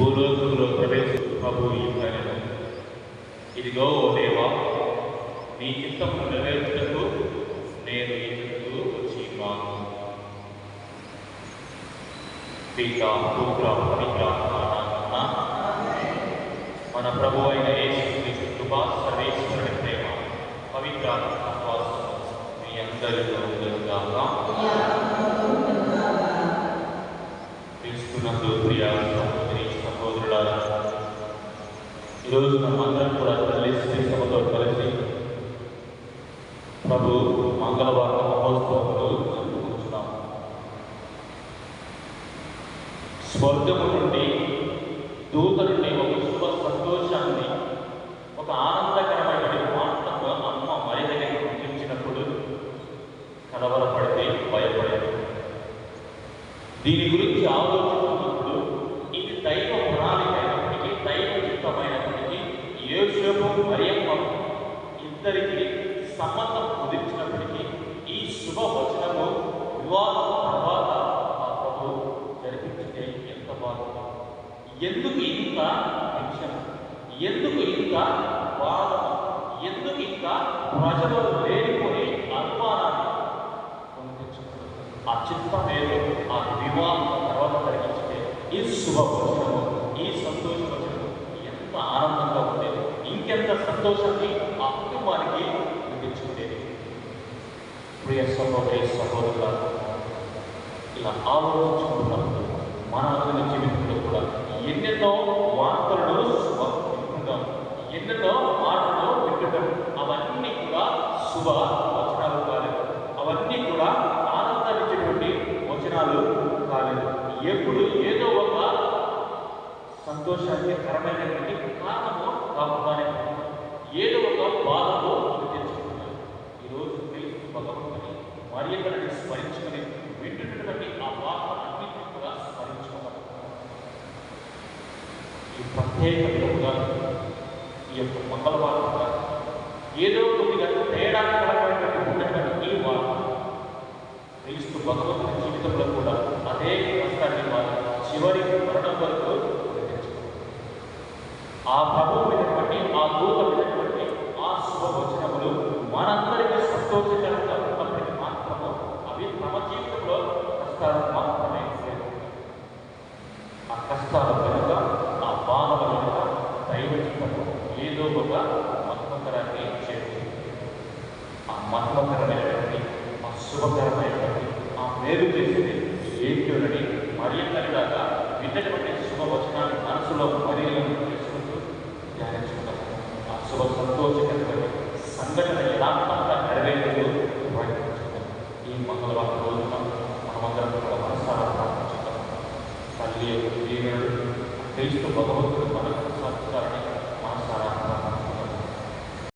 భూలోకంలో కార్యము ఇదిగో ఓ దేవా నీ చిత్తము నెరవేర్చుటకు నేను చుట్టూ వచ్చి ఉన్నాను పిత పుత్ర పవిత్రాత్మ మన ప్రభు అయిన యేసుక్రీస్తు కృప సర్వేశ్వరుని ప్రేమ సహవాసం మీ అందరితో ఉండుగాక క్రీస్తునందు ప్రియ ఈరోజు మనమందరం కూడా కలిసి శ్రీ కలిసి ప్రభు మంగళవారం మహోత్సవంలో జరుపుకుంటున్నాం స్వర్గము నుండి దూత నుండి ఒక శుభ సంతోషాన్ని ఒక ఆనందకరమైన వార్తను అమ్మ మరి దగ్గర పంపించినప్పుడు కలవరపడితే భయపడేది. దీని గురించి ఆలోచించినప్పుడు ఇది దైవ యోసేపు మరియమ్మ ఇద్దరికి సంబంధం కుదిర్చినప్పటికీ ఈ శుభవచనము వివాహం తర్వాత మా ప్రభు జరిపించితే ఎంత బాగుంది ఎందుకు ఇంత టెన్షన్? ఎందుకు ఇంత బాధ? ఎందుకు ఇంత ప్రజలు లేనిపోయి అనుమానాన్ని? ఆ చిత్తం ఏదో ఆ వివాహం తర్వాత కలిగించితే ఈ శుభవచనము సంతోషాన్ని ఆ కుటుంబానికి తెచ్చుకునేది ప్రియ సహోదరి సహోదరుల ఇలా ఆలోచించుకున్నప్పుడు మన అందరి జీవితంలో కూడా ఎన్నెన్నో వార్తలను శుభ ఎన్నెన్నో మాటలు పెట్టడం అవన్నీ కూడా శుభ వచనాలు కాలేదు. అవన్నీ కూడా ఆనందాన్నిచ్చేటువంటి వచనాలు కాలేదు. ఎప్పుడు ఏదో ఒక సంతోషానికి కరమైనటువంటి కారణము కాకుండానే ఏదో ఒక బాధతో మనం తెచ్చుకుంటున్నాం ఈరోజు క్రీస్తు భగవంతుని స్మరించుకుని వింటున్నటువంటి ఆ వార్త అన్నింటినీ కూడా స్మరించుకోవాలి ఈ ప్రత్యేక విధముగా ఈ యొక్క మంగళవారంగా ఏదో కొద్దిగా తేడాకరమైనటువంటి ఉండేటువంటి ఈ వార్త క్రీస్తు భగవంతుని జీవితంలో కూడా అదే కష్టాన్ని వారు చివరి మరణం వరకు ఆ ప్రభువు ఆ దూత కష్టాలు మాత్రమే లేదు. ఆ కష్టాల వెనుక ఆ బాధల వెనుక దైవచిత్తము ఏదో ఒక మత్మకరాన్ని చేస్తుంది ఆ మత్మకరమైనటువంటి ఆ శుభకరమైనటువంటి ఆ మేలు చేసేది ఏంటోనని మరి తల్లిలాగా విన్నటువంటి శుభవచనాన్ని మనసులో పరిగణన చేసుకుంటూ ధ్యానించుకుంటాం ఆ శుభ సంతోషకరమైన సంఘటన श्री श्रीगण श्रीष्ट भगवत परम सत्करण